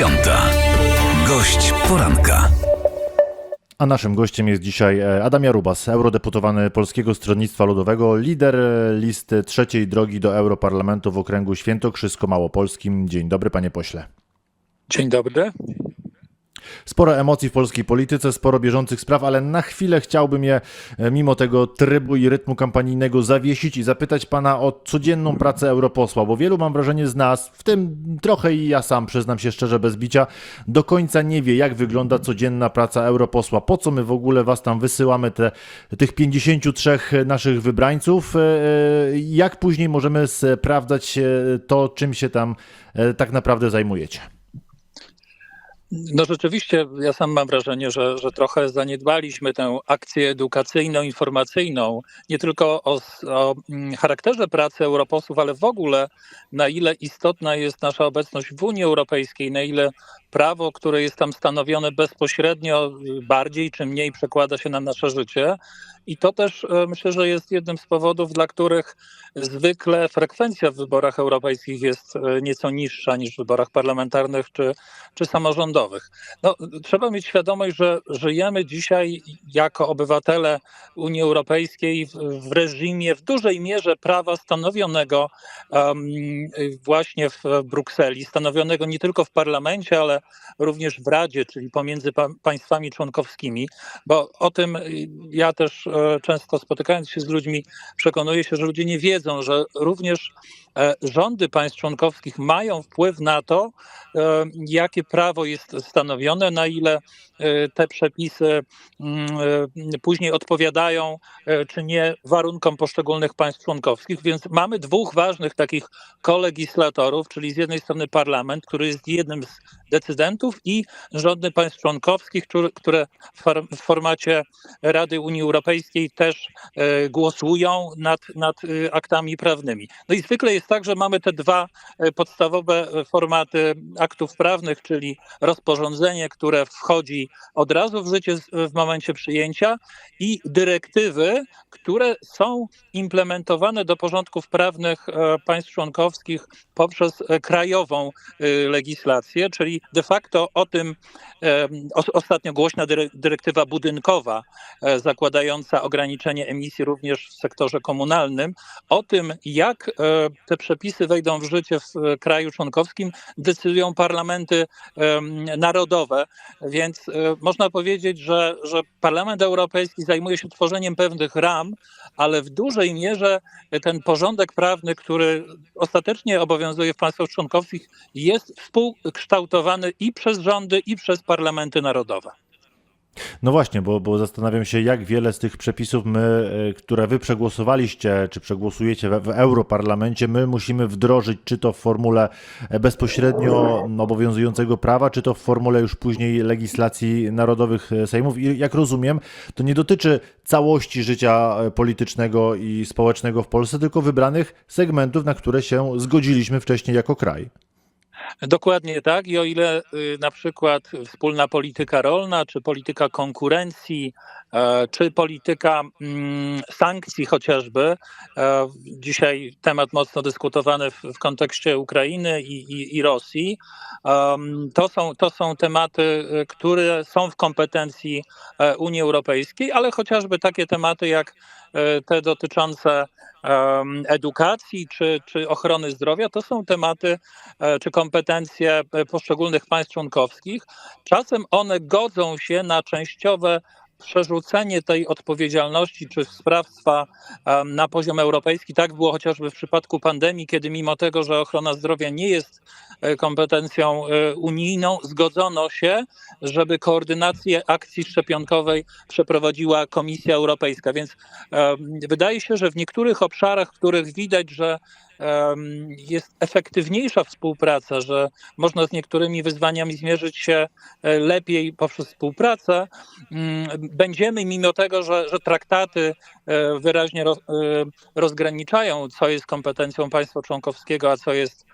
dziewiąta. Gość poranka. A naszym gościem jest dzisiaj e, Adam Jarubas, eurodeputowany Polskiego Stronnictwa Ludowego, lider e, listy trzeciej drogi do Europarlamentu w okręgu Świętokrzysko-Małopolskim. Dzień dobry, panie pośle. Dzień dobry. Sporo emocji w polskiej polityce, sporo bieżących spraw, ale na chwilę chciałbym je e, mimo tego trybu i rytmu kampanijnego zawiesić i zapytać pana o codzienną pracę europosła, bo wielu mam wrażenie z nas, w tym trochę i ja sam, przyznam się szczerze bez bicia, do końca nie wie, jak wygląda codzienna praca europosła. Po co my w ogóle was tam wysyłamy, te, tych 53 naszych wybrańców, e, e, jak później możemy sprawdzać to, czym się tam tak naprawdę zajmujecie. No rzeczywiście, ja sam mam wrażenie, że, że trochę zaniedbaliśmy tę akcję edukacyjno-informacyjną, nie tylko o, o mm, charakterze pracy europosłów, ale w ogóle na ile istotna jest nasza obecność w Unii Europejskiej, na ile prawo, które jest tam stanowione bezpośrednio, y, bardziej czy mniej przekłada się na nasze życie. I to też e, myślę, że jest jednym z powodów, dla których zwykle frekwencja w wyborach europejskich jest e, nieco niższa niż w wyborach parlamentarnych czy, czy samorządowych. No, trzeba mieć świadomość, że żyjemy dzisiaj jako obywatele Unii Europejskiej w, reżimie w dużej mierze prawa stanowionego właśnie w Brukseli, stanowionego nie tylko w parlamencie, ale również w Radzie, czyli pomiędzy pa państwami członkowskimi, bo o tym ja też e, często spotykając się z ludźmi przekonuję się, że ludzie nie wiedzą, że również e, rządy państw członkowskich mają wpływ na to, e, jakie prawo jest stanowione, na ile te przepisy mm, później odpowiadają czy nie warunkom poszczególnych państw członkowskich. Więc mamy dwóch ważnych takich kolegislatorów, czyli z jednej strony parlament, który jest jednym z decydentów i rządy państw członkowskich, które w formacie Rady Unii Europejskiej też głosują nad, nad aktami prawnymi. No i zwykle jest tak, że mamy te dwa podstawowe formaty aktów prawnych, czyli rozporządzenie, które wchodzi od razu w życie w momencie przyjęcia i dyrektywy, które są implementowane do porządków prawnych państw członkowskich poprzez krajową legislację, czyli de facto o tym ostatnio głośna dyrektywa budynkowa, zakładająca ograniczenie emisji również w sektorze komunalnym, o tym, jak te przepisy wejdą w życie w kraju członkowskim, decydują parlamenty narodowe. Więc można powiedzieć, że, że Parlament Europejski zajmuje się tworzeniem pewnych ram, ale w dużej mierze ten porządek prawny, który ostatecznie obowiązuje w państwach członkowskich, jest współkształtowany i przez rządy, i przez parlamenty narodowe. No właśnie, bo, bo zastanawiam się, jak wiele z tych przepisów my, które wy przegłosowaliście, czy przegłosujecie w, w Europarlamencie, my musimy wdrożyć, czy to w formule bezpośrednio obowiązującego prawa, czy to w formule już później legislacji narodowych sejmów. I jak rozumiem, to nie dotyczy całości życia politycznego i społecznego w Polsce, tylko wybranych segmentów, na które się zgodziliśmy wcześniej jako kraj. Dokładnie tak. I o ile na przykład wspólna polityka rolna, czy polityka konkurencji, czy polityka mm, sankcji chociażby, dzisiaj temat mocno dyskutowany w, kontekście Ukrainy i, i, i Rosji, to są, to są tematy, które są w kompetencji Unii Europejskiej, ale chociażby takie tematy jak te dotyczące edukacji czy, czy ochrony zdrowia, to są tematy czy kompetencje poszczególnych państw członkowskich. Czasem one godzą się na częściowe przerzucenie tej odpowiedzialności czy sprawstwa na poziom europejski. Tak było chociażby w przypadku pandemii, kiedy mimo tego, że ochrona zdrowia nie jest kompetencją unijną, zgodzono się, żeby koordynację akcji szczepionkowej przeprowadziła Komisja Europejska. Więc wydaje się, że w niektórych obszarach, w których widać, że jest efektywniejsza współpraca, że można z niektórymi wyzwaniami zmierzyć się lepiej poprzez współpracę, będziemy mimo tego, że, że traktaty e, wyraźnie roz, e, rozgraniczają, co jest kompetencją państwa członkowskiego, a co jest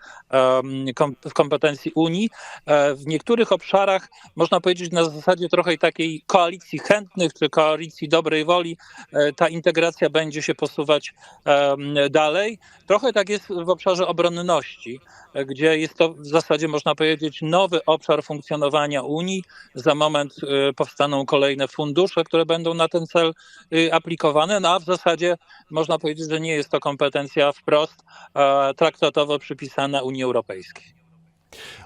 w kompetencji Unii. E, W niektórych obszarach można powiedzieć na zasadzie trochę takiej koalicji chętnych czy koalicji dobrej woli e, ta integracja będzie się posuwać dalej. Trochę tak jest w obszarze obronności, e, gdzie jest to w zasadzie można powiedzieć nowy obszar funkcjonowania Unii. Za moment e, powstaną kolejne fundusze, które będą na ten cel e, aplikowane, a w zasadzie można powiedzieć, że nie jest to kompetencja wprost e, traktatowo przypisana Unii Europejskiej.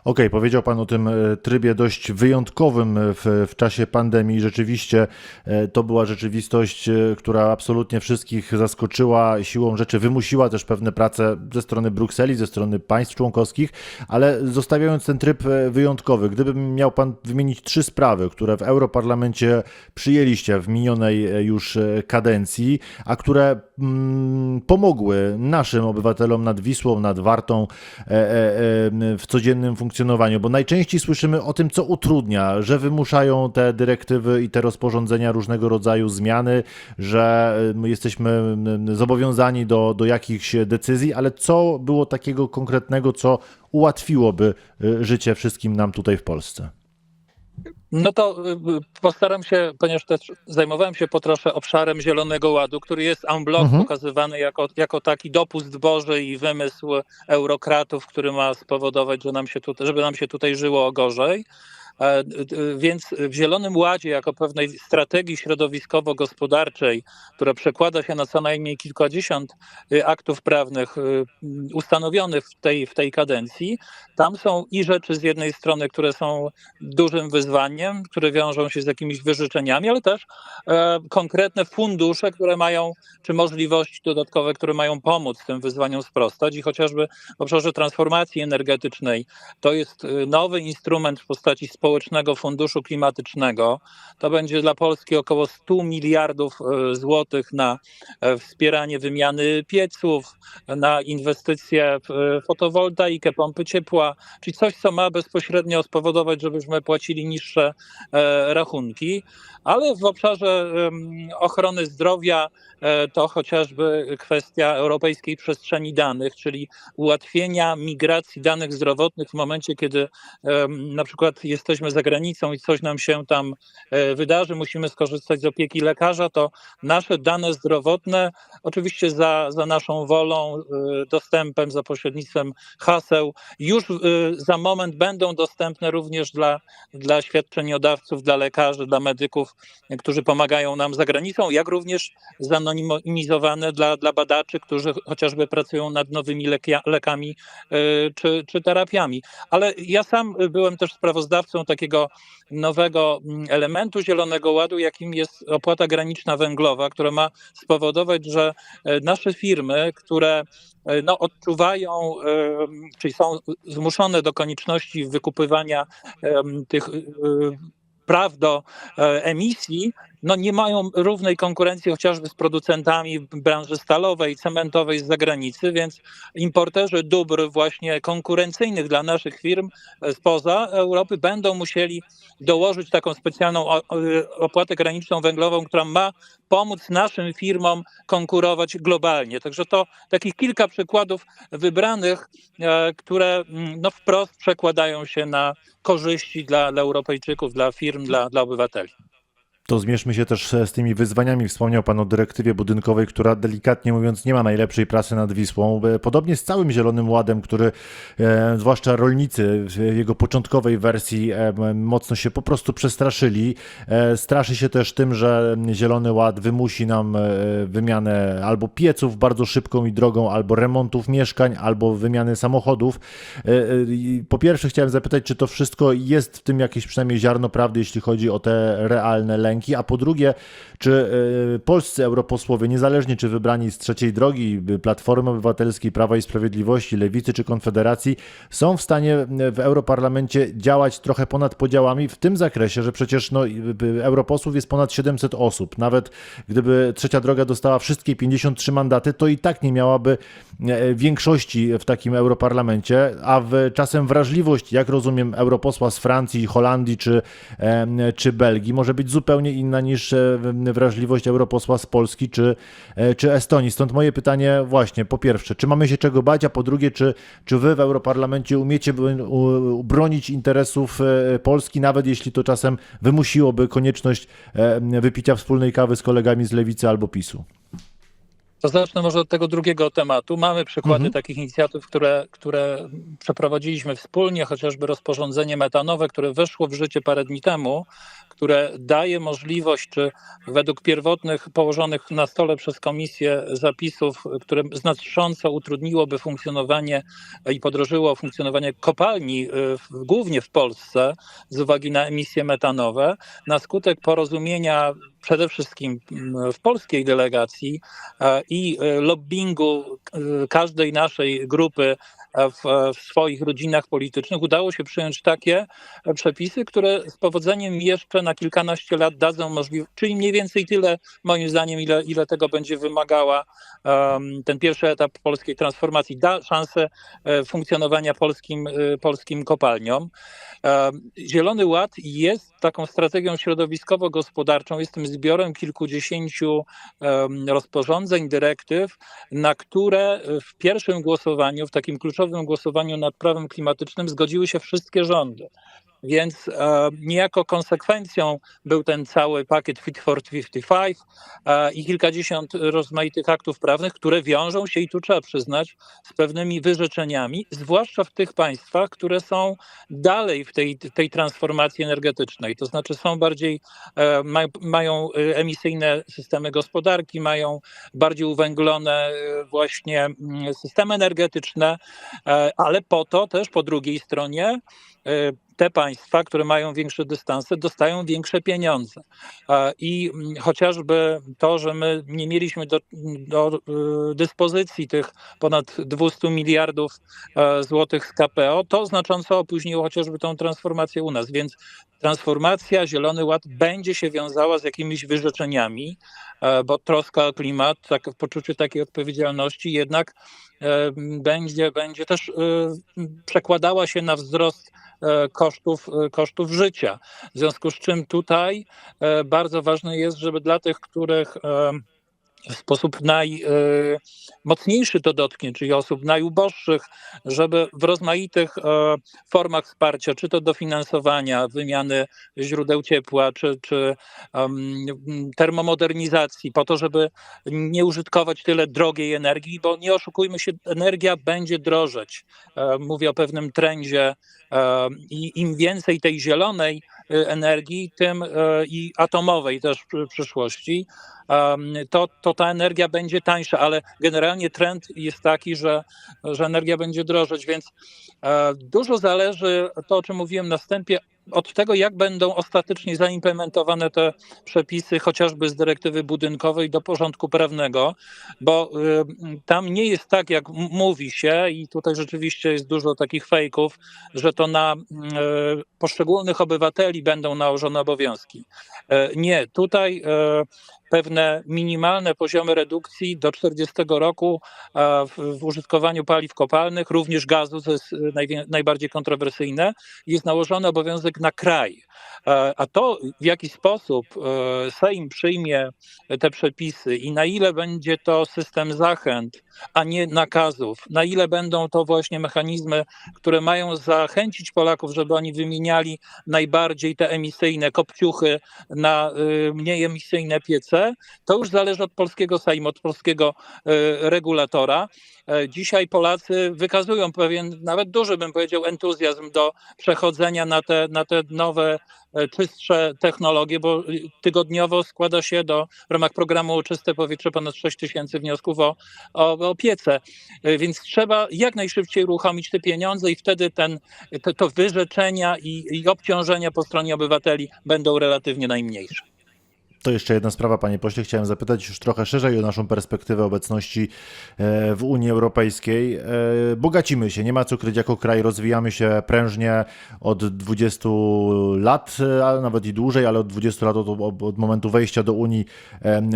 Okej, powiedział Pan o tym e, trybie dość wyjątkowym w, w czasie pandemii. Rzeczywiście e, to była rzeczywistość, e, która absolutnie wszystkich zaskoczyła, siłą rzeczy wymusiła też pewne prace ze strony Brukseli, ze strony państw członkowskich, ale zostawiając ten tryb wyjątkowy, gdyby miał Pan wymienić trzy sprawy, które w Europarlamencie przyjęliście w minionej już kadencji, a które mm, pomogły naszym obywatelom nad Wisłą, nad Wartą e, e, w codziennym funkcjonowaniu, bo najczęściej słyszymy o tym, co utrudnia, że wymuszają te dyrektywy i te rozporządzenia różnego rodzaju zmiany, że e, jesteśmy m, zobowiązani do, do jakichś decyzji, ale co było takiego konkretnego, co ułatwiłoby e, życie wszystkim nam tutaj w Polsce? No to y, postaram się, ponieważ też zajmowałem się po trosze obszarem Zielonego Ładu, który jest en bloc Mhm. pokazywany jako, jako taki dopust Boży i wymysł eurokratów, który ma spowodować, że nam się tutaj, żeby nam się tutaj żyło gorzej. Więc w Zielonym Ładzie, jako pewnej strategii środowiskowo-gospodarczej, która przekłada się na co najmniej kilkadziesiąt y, aktów prawnych y, ustanowionych w tej, w tej kadencji, tam są i rzeczy z jednej strony, które są dużym wyzwaniem, które wiążą się z jakimiś wyrzeczeniami, ale też e, konkretne fundusze, które mają, czy możliwości dodatkowe, które mają pomóc tym wyzwaniom sprostać. I chociażby w obszarze transformacji energetycznej to jest e, nowy instrument w postaci społecznego funduszu klimatycznego. To będzie dla Polski około 100 miliardów e, złotych na e, wspieranie wymiany pieców, na inwestycje w e, fotowoltaikę, pompy ciepła, czyli coś, co ma bezpośrednio spowodować, żebyśmy płacili niższe rachunki, ale w obszarze ochrony zdrowia to chociażby kwestia europejskiej przestrzeni danych, czyli ułatwienia migracji danych zdrowotnych w momencie, kiedy na przykład jesteśmy za granicą i coś nam się tam e, wydarzy, musimy skorzystać z opieki lekarza, to nasze dane zdrowotne, oczywiście za, za naszą wolą, e, dostępem, za pośrednictwem haseł, już y, za moment będą dostępne również dla, dla świadczeniodawców, dla lekarzy, dla medyków, którzy pomagają nam za granicą, jak również zanonimizowane dla, dla badaczy, którzy chociażby pracują nad nowymi lekami czy, czy terapiami. Ale ja sam byłem też sprawozdawcą takiego nowego mm, elementu Zielonego Ładu, jakim jest opłata graniczna węglowa, która ma spowodować, że e, nasze firmy, które e, no, odczuwają, em, czyli są zmuszone do konieczności wykupywania tych praw do e, emisji, no nie mają równej konkurencji chociażby z producentami branży stalowej, cementowej z zagranicy, więc importerzy dóbr właśnie konkurencyjnych dla naszych firm e, spoza Europy będą musieli dołożyć taką specjalną opłatę graniczną węglową, która ma pomóc naszym firmom konkurować globalnie. Także to takich kilka przykładów wybranych, e, które mm, no, wprost przekładają się na korzyści dla, dla Europejczyków, dla firm, dla, dla obywateli. To zmierzmy się też z tymi wyzwaniami. Wspomniał Pan o dyrektywie budynkowej, która delikatnie mówiąc nie ma najlepszej prasy nad Wisłą. E, Podobnie z całym Zielonym Ładem, który e, zwłaszcza rolnicy w jego początkowej wersji e, mocno się po prostu przestraszyli. E, straszy się też tym, że Zielony Ład wymusi nam e, wymianę albo pieców bardzo szybką i drogą, albo remontów mieszkań, albo wymiany samochodów. E, e, Po pierwsze chciałem zapytać, czy to wszystko jest w tym jakieś przynajmniej ziarno prawdy, jeśli chodzi o te realne lęki, a po drugie, czy e, polscy europosłowie, niezależnie czy wybrani z trzeciej drogi, y, Platformy Obywatelskiej, Prawa i Sprawiedliwości, Lewicy czy Konfederacji, są w stanie e, w Europarlamencie działać trochę ponad podziałami w tym zakresie, że przecież no, y, y, europosłów jest ponad 700 osób. Nawet gdyby trzecia droga dostała wszystkie 53 mandaty, to i tak nie miałaby większości w takim europarlamencie, a w czasem wrażliwość, jak rozumiem, europosła z Francji, Holandii czy, czy Belgii może być zupełnie zupełnie inna niż e, wrażliwość europosła z Polski czy, e, czy Estonii. Stąd moje pytanie właśnie, po pierwsze, czy mamy się czego bać, a po drugie, czy, czy wy w Europarlamencie umiecie bronić interesów e, Polski, nawet jeśli to czasem wymusiłoby konieczność wypicia wspólnej kawy z kolegami z Lewicy albo PiSu? To zacznę może od tego drugiego tematu. Mamy przykłady Mhm. takich inicjatyw, które, które przeprowadziliśmy wspólnie, chociażby rozporządzenie metanowe, które weszło w życie parę dni temu, które daje możliwość, czy według pierwotnych położonych na stole przez komisję zapisów, które znacząco utrudniłoby funkcjonowanie i podrożyło funkcjonowanie kopalni, y, głównie w Polsce, z uwagi na emisje metanowe, na skutek porozumienia przede wszystkim mm, w polskiej delegacji i e, lobbingu e, każdej naszej grupy w, w swoich rodzinach politycznych. Udało się przyjąć takie przepisy, które z powodzeniem jeszcze na kilkanaście lat dadzą możliwość, czyli mniej więcej tyle, moim zdaniem, ile, ile tego będzie wymagała em, ten pierwszy etap polskiej transformacji, da szansę e, funkcjonowania polskim, e, polskim kopalniom. Em, Zielony Ład jest taką strategią środowiskowo-gospodarczą, jest tym zbiorem kilkudziesięciu rozporządzeń, dyrektyw, na które w pierwszym głosowaniu, w takim kluczowym głosowaniu nad prawem klimatycznym zgodziły się wszystkie rządy. Więc e, niejako konsekwencją był ten cały pakiet Fit for 55 e, i kilkadziesiąt rozmaitych aktów prawnych, które wiążą się, i tu trzeba przyznać, z pewnymi wyrzeczeniami, zwłaszcza w tych państwach, które są dalej w tej, tej transformacji energetycznej. To znaczy są bardziej, e, ma, mają emisyjne systemy gospodarki, mają bardziej uwęglone e, właśnie mm, systemy energetyczne, e, ale po to też po drugiej stronie e, te państwa, które mają większe dystanse, dostają większe pieniądze. E, I mm, chociażby to, że my nie mieliśmy do, do y, dyspozycji tych ponad 200 miliardów e, złotych z KPO, to znacząco opóźniło chociażby tą transformację u nas. Więc transformacja, Zielony Ład będzie się wiązała z jakimiś wyrzeczeniami, e, bo troska o klimat, tak, poczucie takiej odpowiedzialności jednak e, będzie, będzie też e, przekładała się na wzrost e, kosztów, e, kosztów życia. W związku z czym tutaj e, bardzo ważne jest, żeby dla tych, których e, w sposób najmocniejszy to dotknie, czyli osób najuboższych, żeby w rozmaitych e, formach wsparcia, czy to dofinansowania, wymiany źródeł ciepła, czy, czy termomodernizacji, po to, żeby nie użytkować tyle drogiej energii, bo nie oszukujmy się, energia będzie drożeć. E, Mówię o pewnym trendzie e, i im więcej tej zielonej e, energii, tym e, i atomowej też w przyszłości, to, to ta energia będzie tańsza, ale generalnie trend jest taki, że, że energia będzie drożeć, więc e, dużo zależy, to o czym mówiłem na wstępie, od tego, jak będą ostatecznie zaimplementowane te przepisy, chociażby z dyrektywy budynkowej do porządku prawnego, bo y, tam nie jest tak, jak mówi się, i tutaj rzeczywiście jest dużo takich fejków, że to na y, poszczególnych obywateli będą nałożone obowiązki. E, Nie, tutaj e, pewne minimalne poziomy redukcji do 40 roku e, w, użytkowaniu paliw kopalnych, również gazu, co jest e, najbardziej kontrowersyjne, jest nałożony obowiązek na kraj. E, A to, w jaki sposób Sejm przyjmie te przepisy i na ile będzie to system zachęt, a nie nakazów, na ile będą to właśnie mechanizmy, które mają zachęcić Polaków, żeby oni wymieniali najbardziej te emisyjne kopciuchy na y, mniej emisyjne piece, to już zależy od polskiego Sejmu, od polskiego y, regulatora. E, Dzisiaj Polacy wykazują pewien, nawet duży bym powiedział, entuzjazm do przechodzenia na te, na te nowe, e, czystsze technologie, bo y, tygodniowo składa się do, w ramach programu Czyste Powietrze ponad 6 tysięcy wniosków o, o, o piece. E, Więc trzeba jak najszybciej uruchomić te pieniądze i wtedy ten, to, to wyrzeczenia i, i obciążenia po stronie obywateli będą relatywnie najmniejsze. To jeszcze jedna sprawa, panie pośle. Chciałem zapytać już trochę szerzej o naszą perspektywę obecności e, w Unii Europejskiej. E, Bogacimy się, nie ma co kryć jako kraj, rozwijamy się prężnie od 20 lat, e, ale nawet i dłużej, ale od 20 lat od, od momentu wejścia do Unii,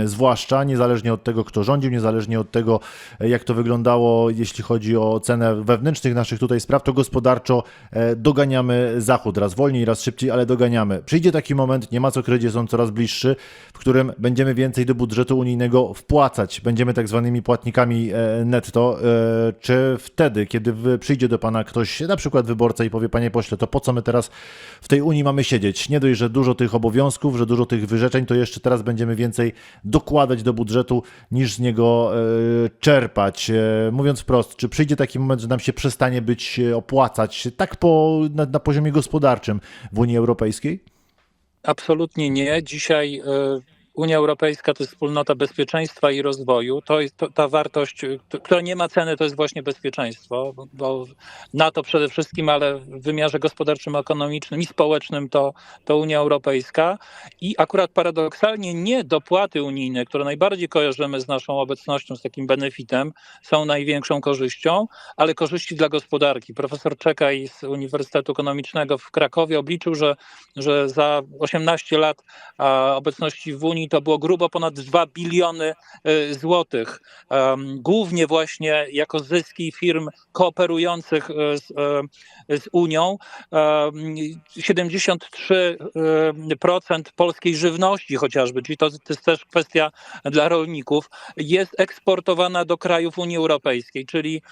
zwłaszcza, niezależnie od tego, kto rządził, niezależnie od tego, jak to wyglądało, jeśli chodzi o ocenę wewnętrznych naszych tutaj spraw, to gospodarczo doganiamy Zachód, raz wolniej, raz szybciej, ale doganiamy. Przyjdzie taki moment, nie ma co kryć, jest on coraz bliższy, w którym będziemy więcej do budżetu unijnego wpłacać, będziemy tak zwanymi płatnikami e, netto. E, Czy wtedy, kiedy przyjdzie do Pana ktoś, na przykład wyborca i powie, Panie pośle, to po co my teraz w tej Unii mamy siedzieć? Nie dość, że dużo tych obowiązków, że dużo tych wyrzeczeń, to jeszcze teraz będziemy więcej dokładać do budżetu niż z niego e, czerpać. Mówiąc wprost, czy przyjdzie taki moment, że nam się przestanie być opłacać tak po, na, na poziomie gospodarczym w Unii Europejskiej? Absolutnie nie. Dzisiaj y, Unia Europejska to jest wspólnota bezpieczeństwa i rozwoju. To jest to, ta wartość, która nie ma ceny, to jest właśnie bezpieczeństwo, bo, bo NATO przede wszystkim, ale w wymiarze gospodarczym, ekonomicznym i społecznym to, to Unia Europejska. I akurat paradoksalnie nie dopłaty unijne, które najbardziej kojarzymy z naszą obecnością, z takim benefitem, są największą korzyścią, ale korzyści dla gospodarki. Profesor Czekaj z Uniwersytetu Ekonomicznego w Krakowie obliczył, że, że za 18 lat obecności w Unii to było grubo ponad 2 biliony y, złotych. Głównie właśnie jako zyski firm kooperujących y, z, y, z Unią. Em, 73% polskiej żywności chociażby, czyli to, to jest też kwestia dla rolników, jest eksportowana do krajów Unii Europejskiej, czyli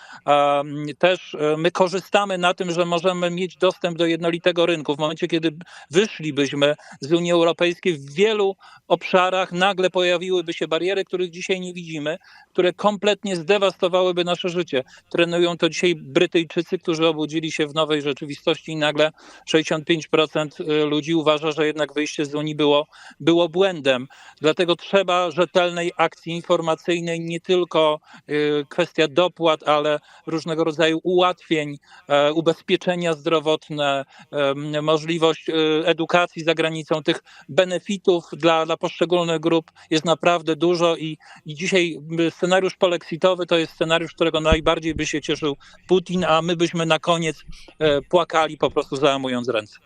też e, my korzystamy na tym, że możemy mieć dostęp do jednolitego rynku. W momencie, kiedy wyszlibyśmy z Unii Europejskiej, w wielu obszarach nagle pojawiłyby się bariery, których dzisiaj nie widzimy, które kompletnie zdewastowałyby nasze życie. Trenują to dzisiaj Brytyjczycy, którzy obudzili się w nowej rzeczywistości i nagle 65% ludzi uważa, że jednak wyjście z Unii było, było błędem. Dlatego trzeba rzetelnej akcji informacyjnej, nie tylko y, kwestia dopłat, ale różnego rodzaju ułatwień, e, ubezpieczenia zdrowotne, em, możliwość y, edukacji za granicą. Tych benefitów dla, dla poszczególnych grup jest naprawdę dużo i, i dzisiaj scenariusz polexitowy to jest scenariusz, którego najbardziej by się cieszył Putin, a my byśmy na koniec e, płakali po prostu załamując ręce.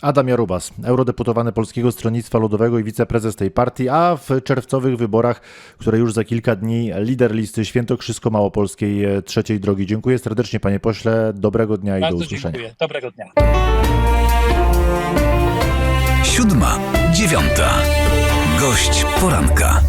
Adam Jarubas, eurodeputowany Polskiego Stronnictwa Ludowego i wiceprezes tej partii, a w czerwcowych wyborach, które już za kilka dni, lider listy Świętokrzysko-Małopolskiej e, Trzeciej Drogi. Dziękuję serdecznie panie pośle, dobrego dnia i do Bardzo usłyszenia. dziękuję. Dobrego dnia. Siódma, dziewiąta. Gość poranka.